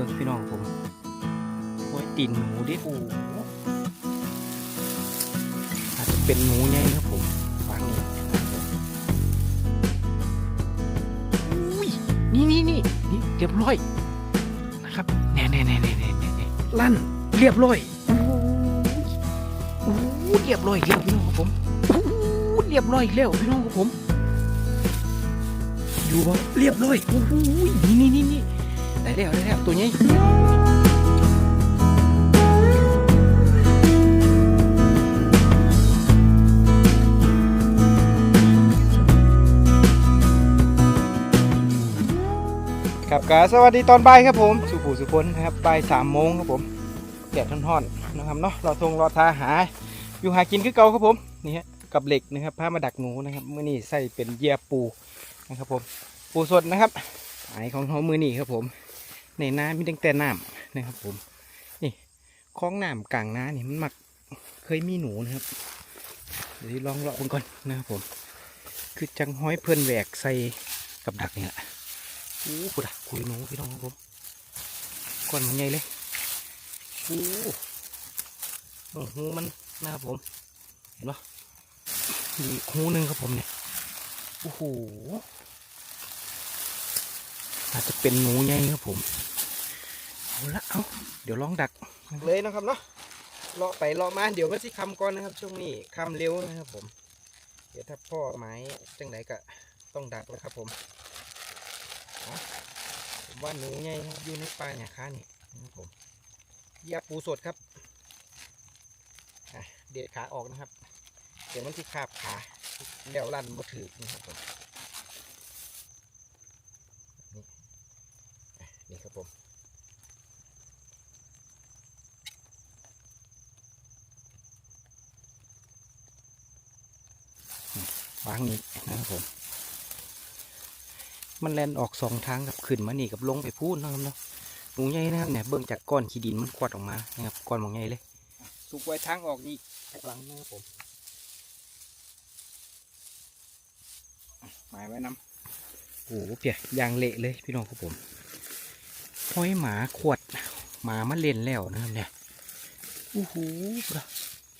บิ่งพี่น้องผมโอ้ยตีนหนูดิโอ้อาจจะเป็นหนูใหญ่ครับผมฟังนี่อุ้ยนี่นี่นี่นี่ เรียบร้อยนะครับแน่แน่แน่แน่แน่แน่ลั่นเรียบร้อยโอ้ยเรียบร้อยแล้วพี่น้องครับผมโอ้ยเรียบร้อยอีกแล้วพี่น้องครับผม อยู่บ่เรียบร้อยโอ้โหนี่นี่นี่นี่ ได้แล้วได้แล้วตัวนี้ครับกาสวัสดีตอนบ่ายครับผมสุภูสุพลนะครับบ่ายสามโมงครับผมแดดท่อน ๆ นะครับเนาะราทงรอทาหา อยู่หากินคือเก่าครับผมนี่ฮะกับเหล็กนะครับพามาดักหนูนะครับมือนี้ใส่เป็นเยื่ปูนะครับผมปูสดนะครับไอของเขามือนี่ครับผม ในน้ำมีตั้งแต่น้ำนะครับผมนี่คลองน้ำกลางน้ำนี่มันมักเคยมีหนูนะครับเดี๋ยวลองเลาะมันก่อนนะครับผม คือจังห้อยเพื่อนแหวกใส่กับดักนี่แหละโอ้โหดักคุยหนูพี่น้องครับผมก้อนมันใหญ่เลยโอ้โอ้โหมันนะครับผมเห็นปะมีอีกหูหนึ่งครับผมเนี่ยโอ้โห อาจจะเป็นหนูใหญ่ครับผมเอาละเอาเดี๋ยวลองดักเลยนะครับเนาะเลาะไปเลาะมาเดี๋ยวมันสิคำก่อนนะครับ ช่วงนี้คำเร็วนะครับผม เดี๋ยวถ้าพ่อไม้จังไหนก็ต้องดักแล้วครับผมผมว่าหนูใหญ่ครับอยู่ในป่าเนี่ยค้านี่นะครับผมยียบปูสดครับเด็ดขาออกนะครับ เดี๋ยวมันที่คาบขาเดี๋ยวลั่นบ่ถือนะครับผมนี่อะนี่ครับผม นี่วางนี่นะครับผม มันแลนออกสองทางครับขึ้นมานี่กับลงไปพูดนะครับเนาะหนูใหญ่นะครับเนี่ยเบิ่งจากก้อนขี้ดินมันควัดออกมานะครับก้อนหมองใหญ่เลยสุกไว้ทางออกนี่จากหลังนะครับผมหมายไว้น้ำโอ้โหเปียยางเละเลยพี่น้องครับผมห้อยหมาขวดหมามาเล่นแล้วนะครับเนี่ยโอ้โห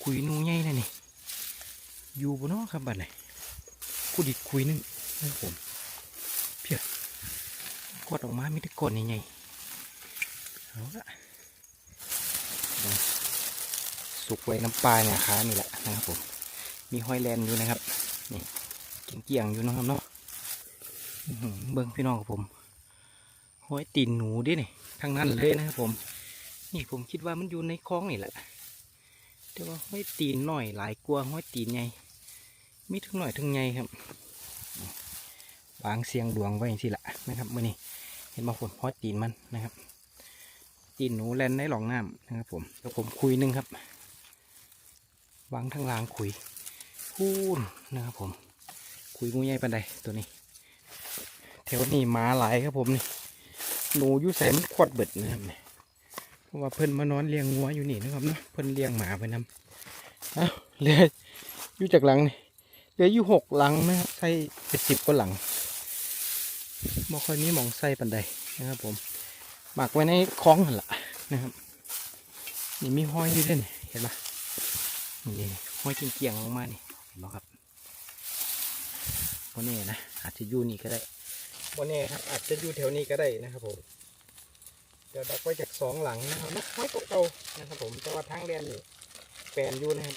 คุยหนูใหญ่นะนี่อยู่บนนอกครับบัดไหน คุดิดคุยนึงนะครับผมเพียกดออกมาไม่ได้กดใหญ่ๆเอาละสุกไว้น้ำปลาเนี่ยค้านี่แหละนะครับผม มีห้อยแลนอยู่นะครับ นี่เกี่ยงๆอยู่นะครับเนาะเบิ้งพี่น้องกับผมห้อยตีนหนูดินี่ทั้งนั้นเลยนะครับผม นี่ผมคิดว่ามันอยู่ในคลองนี่แหละแต่ว่าห้อยตีนหน่อยหลายกลัวห้อยตีนใหญ่ มีทั้งหน่อยทั้งใหญ่ครับวางเสียงดวงไว้อย่างที่ละนะครับมื่อนี้เห็นบางคนห้อตีนมันนะครับ ตีนหนูแลนในหลองน้ำนะครับผมแล้วผมคุยหนึงครับวางทั้งรางคุยพูนนะครับผม คุยงูใหญ่ปันใดตัวนี้แถวนี้หมาหลายครับผมนี่หนูอยู่แสนขวดเบิดนะครับนี่เพราะว่าเพิ่นมานอนเลี้ยงงัวอยู่นี่นะครับเนาะเพิ่นเลี้ยงหมาไปนำอ้าเลืออยู่จากหลังนี่ ลืออยู่หกหลังนะครับใส่ไปสิบกว่าหลังบ่ค่อยมีหมองใส่ปันใดนะครับ ผมหมักไว้ในคลองนั่นแหละนะครับนี่มีห้อยอยู่ด้วยนี่เห็นปะนี่ห้อยเกี่ยงๆลงมานี่เห็นปะครับวันนี้นะอาจจะอยู่นี่ก็ได้วันนี้ครับอาจจะอยู่แถวนี้ก็ได้นะครับผมเดี๋ยวดักไว้จากสองหลังนะครับนะไว้เก่านะครับผมแต่ว่าทางเรียนนี่แปลนอยู่นะครับ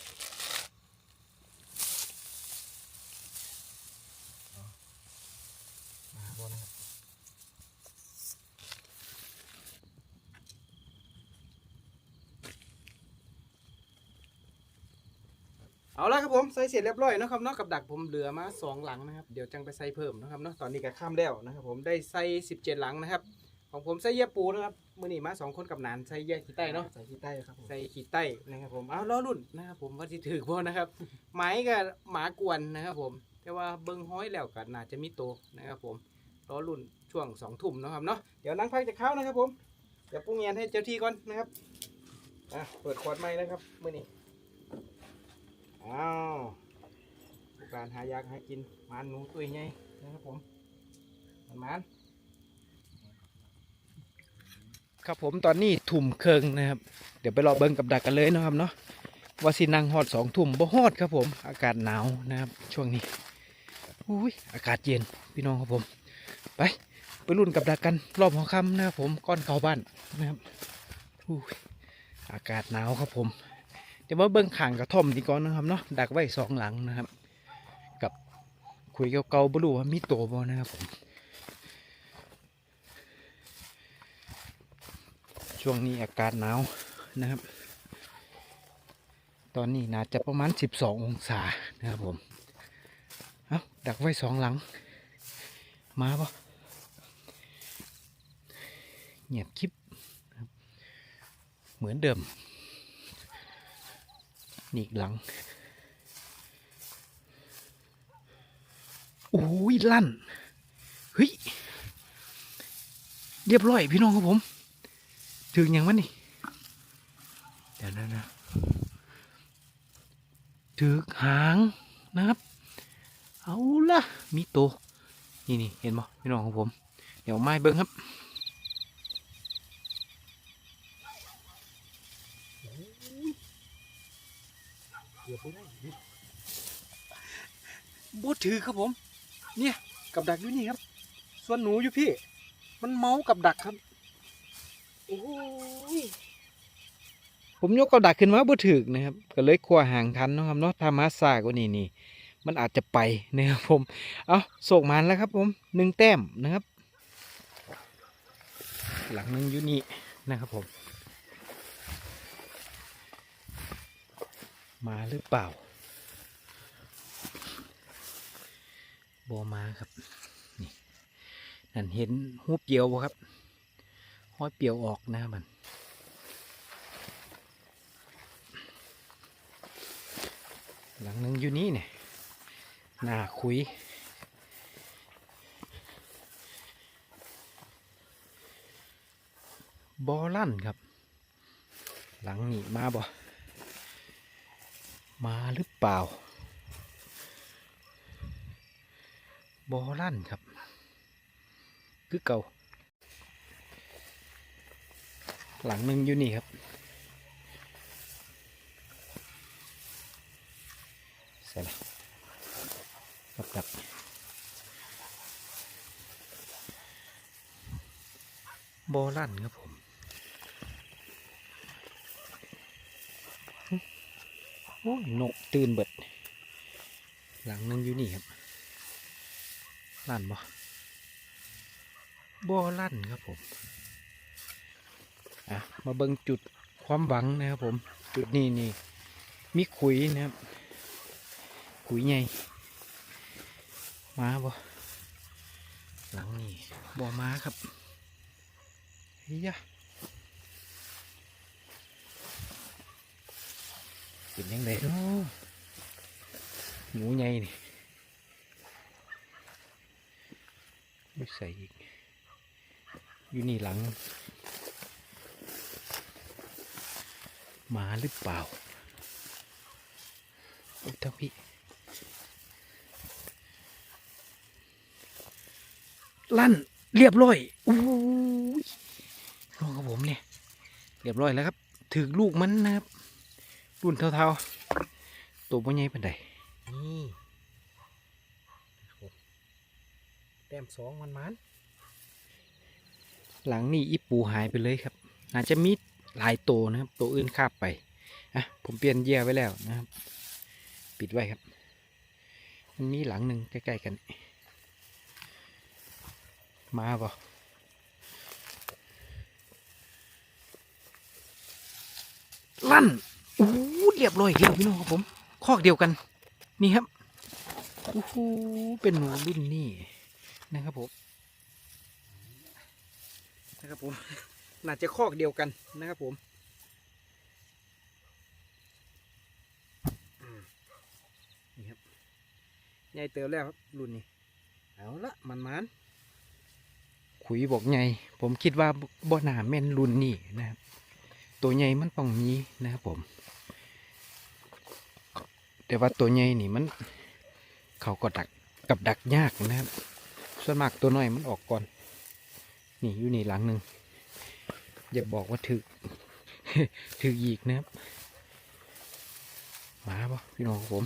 มาบ่นะครับ เอาละครับผมใส่เสร็จเรียบร้อยเนาะครับเนาะกับดักผมเหลือมาสองหลังนะครับเดี๋ยวจังไปใส่เพิ่มนะครับเนาะตอนนี้ก็ข้ามแล้วนะครับผมได้ใส่สิบเจ็ดหลังนะครับของผมใส่เยี่ยปูนะครับมือนี้มาสองคนกับหนานใส่เยี่ยขี้ใต้เนาะใส่ขี้ใต้ครับผมใส่ขี้ใต้นะครับผมเอาล้อรุ่นนะครับผมว่าที่ถือพอนะครับไม้กับหมากวนนะครับผมแต่ว่าเบิ้งห้อยแล้วก็น่าจะมีโตวนะครับผมล้อรุ่นช่วงสองทุ่มเนาะครับเนาะเดี๋ยวนั่งพักจะเข้านะครับผมเดี๋ยวปรุงเงียนให้เจ้าที่ก่อนนะครับอะเปิดขวดไม้นะครับมือนี้ อ้าวการหายากหากินมันหนูตัวใหญ่นะครับผมมันมันครับผมตอนนี้ทุ่มเคิงนะครับ เดี๋ยวไปรอเบิ้งกับดักกันเลยนะครับเนาะว่าสินังฮอดสองทุ่มบ่ฮอดครับผม อากาศหนาวนะครับ ช่วงนี้อุ้ยอากาศเย็นพี่น้องครับผม ไปไปรุ่นกับดักกันรอบหัวค่ำนะครับผมก้อนเข้าบ้านนะครับอุ้ยอากาศหนาวครับผม เดี๋ยวมาเบิ้งข่างกระท่อมดีก่อนนะครับเนาะดักไว้สองหลังนะครับ กับคุยเก่าๆบรู้ว่ามีตัวบ่นะครับผมช่วงนี้อากาศหนาวนะครับ ตอนนี้น่าจะประมาณ 12 องศานะครับผม เอาดักไว้สองหลัง มาปะเงียบคลิป เหมือนเดิม นี่อีกหลัง โอ้ยลั่น เฮ้ย เรียบร้อยพี่น้องครับผม ถึงยังวะนี่ เดี๋ยวนะนะถึกหางนะครับ เอาละมีโต นี่นี่เห็นบ่พี่น้องของผม เดี๋ยวไม้เบิ้งครับ บดถือครับผม เนี่ยกับดักอยู่นี่ครับ ส่วนหนูอยู่พี่ มันเมากับดักครับโอ้ยผมยกกระดักขึ้นมาบ่ถึกนะครับ ก็เลยคว้าหางทันเนาะครับเนาะถ้ามาซากว่านี่นี่มันอาจจะไปนะครับผม เอาโศกมันแล้วครับผมหนึ่งแต้มนะครับ หลังหนึ่งอยู่นี่นะครับผม มาหรือเปล่า อมาครับนี่นั่นเห็นหูเปียวครับห้อยเปียวออกนะมันหลังนึงอยู่นี่เนี่ยหน้าคุยบอลั่นครับ หลังนี้มาบ่มาหรือเปล่า บอลั่นครับ คือเก่า หลังหนึ่งอยู่นี่ครับ เสร็จแล้วกับดักบอลั่นครับผม โอ้ยนกตื่นเบิด หลังนึงอยู่นี่ครับ ลั่นบ่บอลั่นครับผมอะมาเบิ่งจุดความหวังนะครับผม จุดนี้นี่มีขุยนะครับ ขุยใหญ่มาบ่หลังนี่บ่มาครับเฮียเป็นยังไงเนาะหนูใหญ่นี่ ไม่ใส่อีก อยู่นี่หลัง มาหรือเปล่า โอ้ทั้งพี่ลั่นเรียบร้อยอู้ยน้องกับผมเนี่ย เรียบร้อยแล้วครับ ถึงลูกมันนะครับ รุ่นเท่าๆ ตัวพ่อใหญ่เป็นไดนี่ครับผมแต้มสองมันมันหลังนี่อีปูหายไปเลยครับ อาจจะมีหลายตัวนะครับ ตัวอื่นคาบไปอะผมเปลี่ยนเยี่ยไว้แล้วนะครับ ปิดไว้ครับ มันมีหลังหนึ่งใกล้ๆกัน มาบ่ลั่นโอ้เรียบร้อยอีกแล้วพี่น้องครับผม คอกเดียวกัน นี่ครับโอ้โหเป็นหนูรุ่นนี้ นะครับผมนะครับผมน่าจะคอกเดียวกันนะครับผมนี่ครับใหญ่เติบแล้วครับรุ่นนี้เอาละมันมันขุยบอกใหญ่ผมคิดว่าบ่หนาแม่นรุ่นนี้นะครับ ตัวใหญ่มันต้องมีนะครับผม แต่ว่าตัวใหญ่นี่มัน เขาก็ดักกับดักยากนะครับ ส่วนมากตัวน้อยมันออกก่อน นี่อยู่นี่หลังหนึ่งอย่าบอกว่าถึกถึกอีกนะครับมาปะพี่น้องผม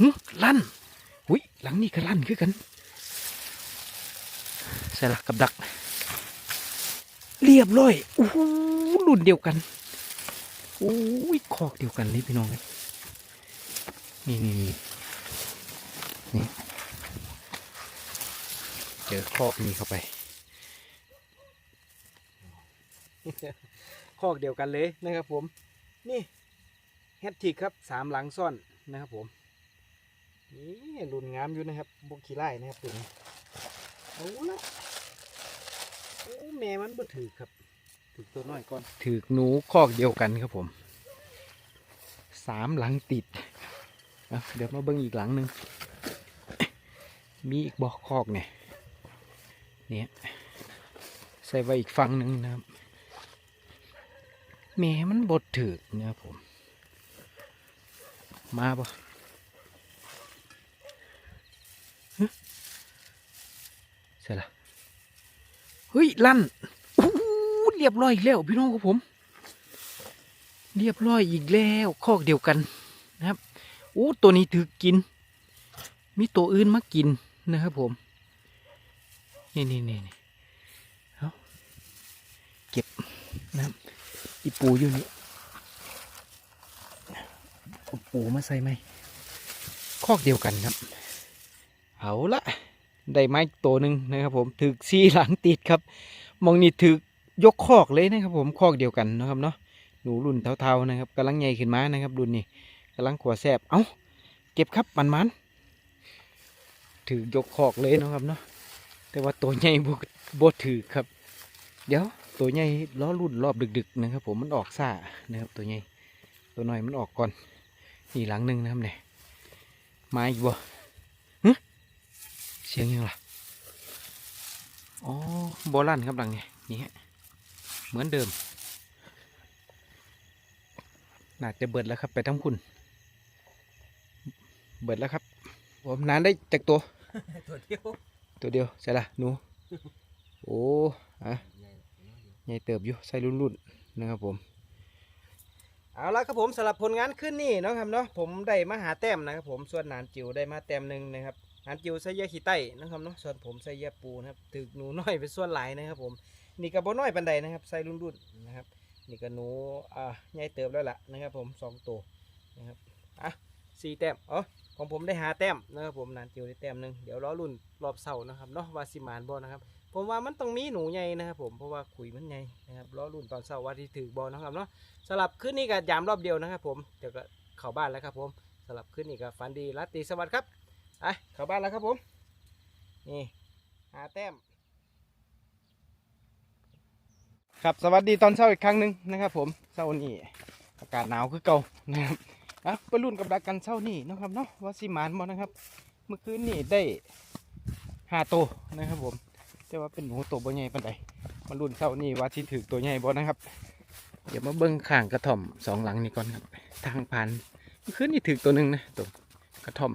หึลั่นอุ้ยหลังนี้ก็ลั่นคือกันใส่ละกับดัก เรียบร้อยโอ้โหรุ่นเดียวกันโอ้ยคอกเดียวกันเลยพี่น้องเนี่นี่นี่นี่ จอคอกนี้เข้าไป คอกเดียวกันเลยนะครับผม นี่แฮตทิกครับสามหลังซ่อนนะครับผม นี่รุ่นงามอยู่นะครับบกขี้ไล่นะครับตัวนี้เอาละโอ้แม่มันบ่ถือครับ ถือตัวน้อยก่อน ถือหนูคอกเดียวกันครับผมสามหลังติดอะเดี๋ยวมาเบิ่งอีกหลังหนึ่งมีอีกบอกคอกเนี่ย เนี่ยใส่ไว้อีกฝั่งหนึ่งนะครับแม่มันบดถือกนะครับผม มาปะเสร็จละเฮ้ย ลั่นเรียบร้อยอีกแล้วพี่น้องครับผม เรียบร้อยอีกแล้วคอกเดียวกันนะครับโอ้ตัวนี้ถือกิน มีตัวอื่นมากินนะครับผม นี่นี่นี่นเอาเก็บนะอีปูอยู่นี่อาปูมาใส่ไหมคอกเดียวกันครับ เอาละได้ไม้ตัวหนึ่งนะครับผมถึกซีหลังติดครับ มองนี่ถึกยกคอกเลยนะครับผมคอกเดียวกันนะครับเนาะหนูรุ่นเท่าๆนะครับกำลังใหญ่ขึ้นมานะครับรุ่นนี้กำลังขวแซบเอาเก็บครับมันมันถือยกคอกเลยนะครับเนาะ แต่ว่าตัวใหญ่บบถือครับ เดี๋ยวตัวใหญ่ล้อรุ่นรอบดึก ๆ นะครับ ผมมันออกซ่านะครับ ตัวใหญ่ตัวน้อยมันออกก่อนนี่หลังหนึ่งนะครับเนี่ยมาอีกบ่เสียงยังล่ะอ๋อบอลันครับหลังเนี่ยนี่ฮะเหมือนเดิมน่าจะเบิดแล้วครับ ไปทั้งคุณ เบิดแล้วครับ ผมนานได้จากตัวตัวเดียว ตัวเดียวใช่ละหนูโอ้อะใหญ่เติบอยู่ใส่รุ่นๆนะครับผมเอาละครับผมสำหรับผลงานขึ้นนี่เนาะครับเนาะผมได้มาหาแต้มนะครับผมส่วนหนานจิ๋วได้มาแต้มหนึ่งนะครับหนานจิ๋วใส่เยื่อขี้ไต้นะครับเนาะส่วนผมใส่เยื่อปูนะครับถึกหนูน้อยเป็นส่วนหลายนะครับผมนี่ก็บ่น้อยปันใดนะครับใส่รุ่นๆนะครับนี่ก็หนูอ่าใหญ่เติบแล้วล่ะนะครับผมสองตัวนะครับอะสี่แต้มอ๋อ ของผมได้หาแต้มนะครับผมนานจิวได้แต้มหนึ่งเดี๋ยวรอรุ่นรอบเสาร์นะครับเนาะว่าสิมานบ่นะครับ ผมว่ามันต้องมีหนูใหญ่นะครับผมเพราะว่าขุยมันใหญ่นะครับรอรุ่นตอนเช้าว่าที่ถือบอลนะครับเนาะสลับขึ้นนี่ก็ยามรอบเดียวนะครับ ผมเดี๋ยวก็เข้าบ้านแล้วครับผมสลับขึ้นนี่ก็ฝันดีรัตตีสวัสดิ์ครับไปเข้าบ้านแล้วครับผมนี่หาแต้มครับสวัสดีตอนเช้าอีกครั้งหนึ่งนะครับ ผมเช้านี้อากาศหนาวคือเก่านะครับ อะไปรุ่นกับดักกันเช้านี้นะครับเนาะว่าสิหมานบ่นะครับ เมื่อคืนนี่ได้ห้าตัวนะครับผม แต่ว่าเป็นหนูตัวบ่ใหญ่ปานใดมารุ่นเช้านี่ว่าที่ถือตัวใหญ่บ่นะครับ เดี๋ยวมาเบิ้งข้างกระท่อมสองหลังนี่ก่อนครับ ทางผ่านเมื่อคืนนี่ถือตัวหนึ่งนะตัวกระท่อม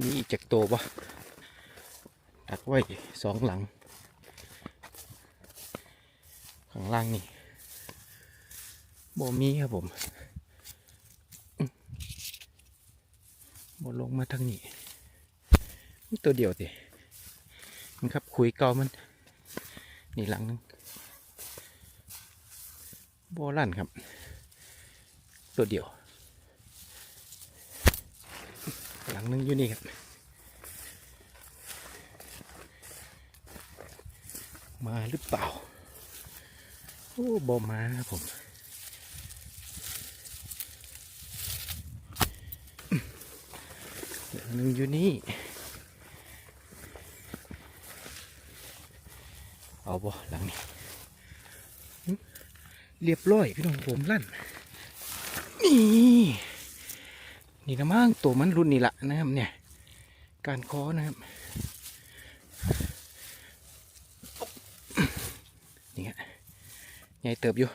มีอีกจากตัวบ่ดักไว้สองหลัง ข้างล่างนี่บ่มีครับผมอื้อ บ่ลงมาทางนี้มีตัวเดียวติมันครับคุยเก่ามัน นี่หลังนึงโบลันครับ ตัวเดียว หลังนึงอยู่นี่ครับ มาหรือเปล่า โอ้บอมาครับผม ลังนึงอยู่นี่ เอาบ่หลังนี้เรียบร้อยพี่น้องผมลั่น นี่ นี่นะมั่งตัวมันรุ่นนี่ละนะครับเนี่ย การคอนะครับนี่ฮะใหญ่เติบอยู่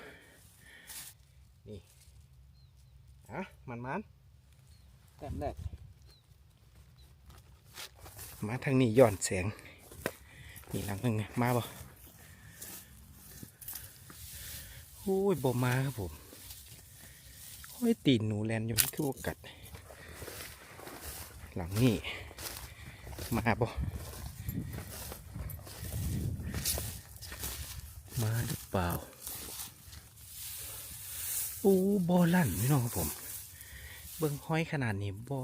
นี่อะมันมันแต้มแรก มาทางนี้ย้อนแสง นี่หลังหนึ่งมาบ่โอ้ยบ่มาครับผมโอ้ยตีนหนูแลนอยู่มันคือว่กัด หลังนี่มาบ่มาหรือเปล่าโอ้บอลั่นพี่น้องครับผม เบิ่งห้อยขนาดนี้บอ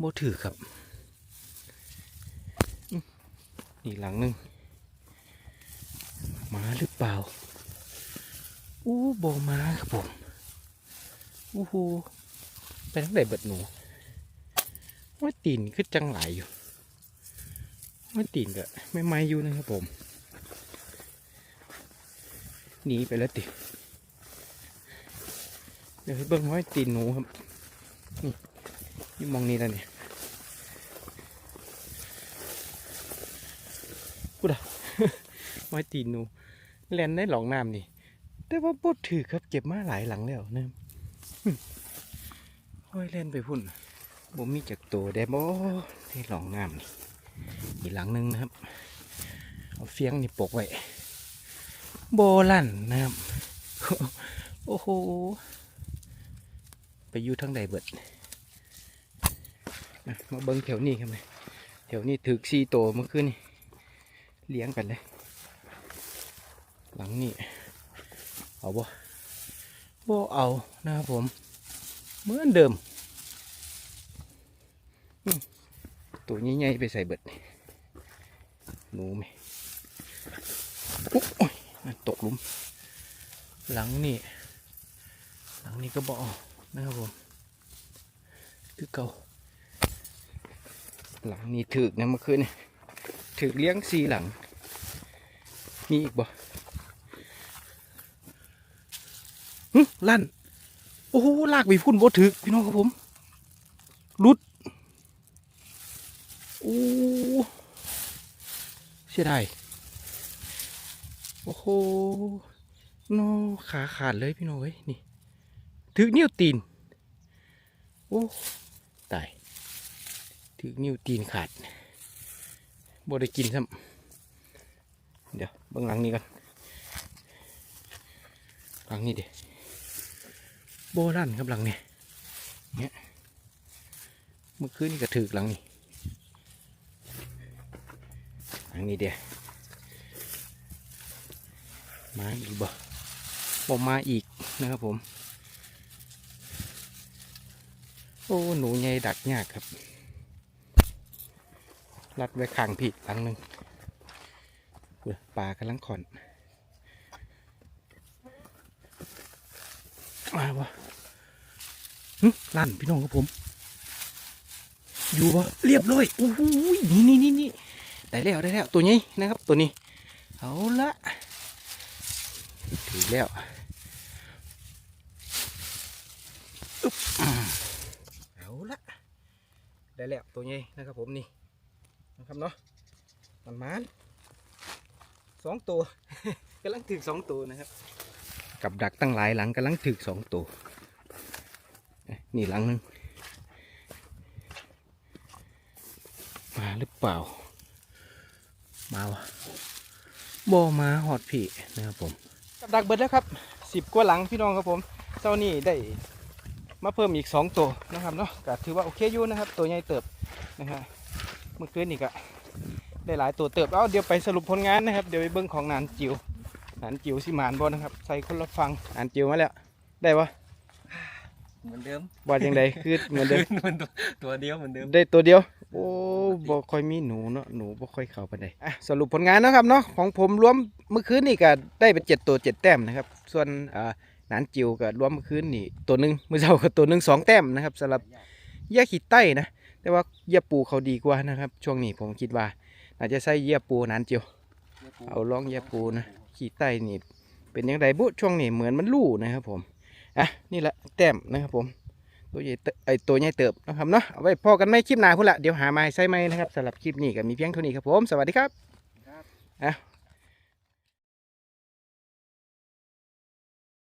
บอถือครับอื้อ นี่หลังหนึ่งมาหรือเปล่า อู้บอมาครับผม อู้หูไปทั้งไหนเบิดหนู ว่าตีนคือจังไหลายอยู่ ว่าตีนก็ไม่ไม่อยู่นะครับผม หนีไปแล้วติ เดี๋ยวเบิ้งว่าตีนหนูครับนี่นี่มองนี่แล้วเนี่ยกูด่า ว่าตีนหนูแลนได้หลองน้ำนี่ แต่ว่าบดถือครับเก็บมาหลายหลังแล้วนะครับหึโอ้ยเล่นไปพุ่นบ่มีจากตัวได้บ่ในหลองน้ำนี่อีกหลังนึงนะครับ เอาเฟียงนี่ปกไว้โบลั่นนะครับ โอ้โห ไปอยู่ทางใดเบิด มาเบิ้งแถวนี้ครับเลยแถวนี้ถึกซีโตเมื่อคืนนี่เลี้ยงกันเลย หลังนี้เอาบ่บ่เอานะครับผม เหมือนเดิมตัวนี้ใหญ่ไปใส่เบิดหนูไหมอุ๊ยตกลุม หลังนี่ หลังนี้ก็บ่เอกนะครับผมคือเก่าหลังนี้ถึกนะเมื่อคืนนี่ถึกเลี้ยงสีหลัง มีอีกบ่ ลั่น โอ้โหลากไปพุ่นบ่ถึกพี่น้องครับผมรุดโอ้เสียดายโอ้โหนอขาขาดเลยพี่น้องเอ้ยนี่ถึกนิ้วตีนโอ้ตายถึกนิ้วตีนขาดบ่ได้กินซ้ำเดี๋ยวเบื้องหลังนี้กันหลังนี้เดี๋ยว โบราณครับหลังนี้เนี่ยเมื่อคืนนี่ก็ถึกหลังนี้อันนี้เดียวมาอีกบ่บ่มาอีกนะครับผม โอ้หนูใหญ่ดักยากครับ รัดไว้ข้างพี่หลังหนึ่งอุ๊ยปลากำลังขอน มาวะลั่นพี่น้องครับผม อยู่วะเรียบร้อยโอ้โหนี่นี่นี่นี่ได้แล้วได้แล้วตัวนี้นะครับ ตัวนี้ เอาละถือแล้วอึ๊บเอาละได้แล้วตัวนี้นะครับผมนี่นะครับเนาะมันมันสองตัวกำลังถึกสองตัวนะครับ กับดักตั้งหลายหลังกำลังถึกสองตัว นี่หลังหนึงมาหรือเปล่า มาวะบอมาหอดผีนะครับผม กับดักเบิดแล้วครับสิบกว่าหลังพี่น้องครับผมเจ้านี่ได้มาเพิ่มอีกสองตัวนะครับเนาะก็ถือว่าโอเคอยู่นะครับ ตัวใหญ่เติบนะฮะเมื่อคืนนี่ก็ได้หลายตัวเติบเอาเดี๋ยวไปสรุปผลงานนะครับ เดี๋ยวไปเบิ้งของนานจิ๋ว นานจิ๋วสิมานบอนะครับ ใส่คนละฟังนานจิ๋วมาแล้ว ได้ปะเหมือนเดิมบอยังไดคือเหมือนเดิม มันตัวตัวเดียวเหมือนเดิม ได้ตัวเดียว โอ้บ่ค่อยมีหนูเนาะหนูบ่ค่อยเข้าไปได้อะสรุปผลงานเนาะครับเนาะของผมรวมเมื่อคืนนี่ก็ได้เป็นเจ็ดตัวเจ็ดแต้มนะครับ ส่วนอ่าหนานจิวก็รวมเมื่อคืนนี่ตัวหนึ่งเมื่อเช้าก็ตัวหนึ่งสองแต้มนะครับสำหรับเหยื่อขีดใต้นะแต่ว่าเหยื่อปูเขาดีกว่านะครับ ช่วงนี้ผมคิดว่าอาจจะใส่เหยื่อปูหนานจิวเอาลองเหยื่อปูนะ ขีดใต้นี่เป็นยังไงบุช่วงนี้เหมือนมันลู่นะครับผมอะนี่แหละแต้มนะครับผมตัวใหญ่เติบไอตัวใหญ่เติบนะครับเนาะเอาไว้พอกันไม่คลิปหน้าพุ่นละเดี๋ยวหาไม้ใส่ไม้นะครับสำหรับคลิปนี้ก็มีเพียงเท่านี้ครับผมสวัสดีครับอะ